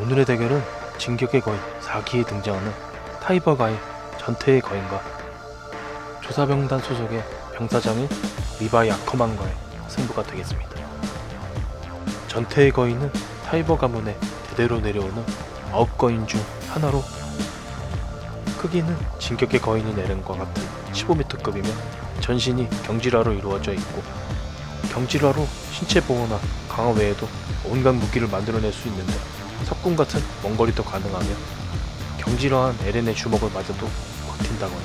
오늘의 대결은 진격의 거인 4기에 등장하는 타이버가의 전태의 거인과 조사병단 소속의 병사장인 리바이 아커만과의 승부가 되겠습니다. 전태의 거인은 타이버 가문에 대대로 내려오는 아홉 거인 중 하나로 크기는 진격의 거인이 내는과 같은 15m급이며 전신이 경질화로 이루어져 있고 경질화로 신체 보호나 강화 외에도 온갖 무기를 만들어낼 수 있는데 석궁 같은 원거리도 가능하며 경질화한 에렌의 주먹을 맞아도 버틴다거나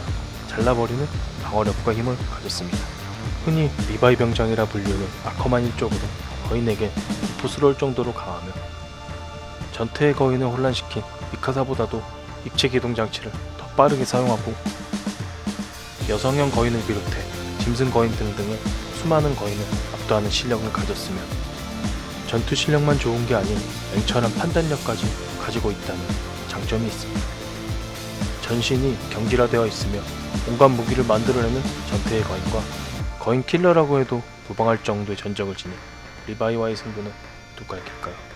잘라버리는 방어력과 힘을 가졌습니다. 흔히 리바이 병장이라 불리는 아커만일 쪽으로 거인에게 부스러울 정도로 강하며 전태의 거인을 혼란시킨 미카사보다도 입체 기동 장치를 더 빠르게 사용하고 여성형 거인을 비롯해 짐승 거인 등등의 수많은 거인을 압도하는 실력을 가졌으며 전투 실력만 좋은 게 아닌 냉철한 판단력까지 가지고 있다는 장점이 있습니다. 전신이 경질화되어 있으며 온갖 무기를 만들어내는 전태의 거인과 거인 킬러라고 해도 무방할 정도의 전적을 지닌 리바이와의 승부는 누가 이길까요?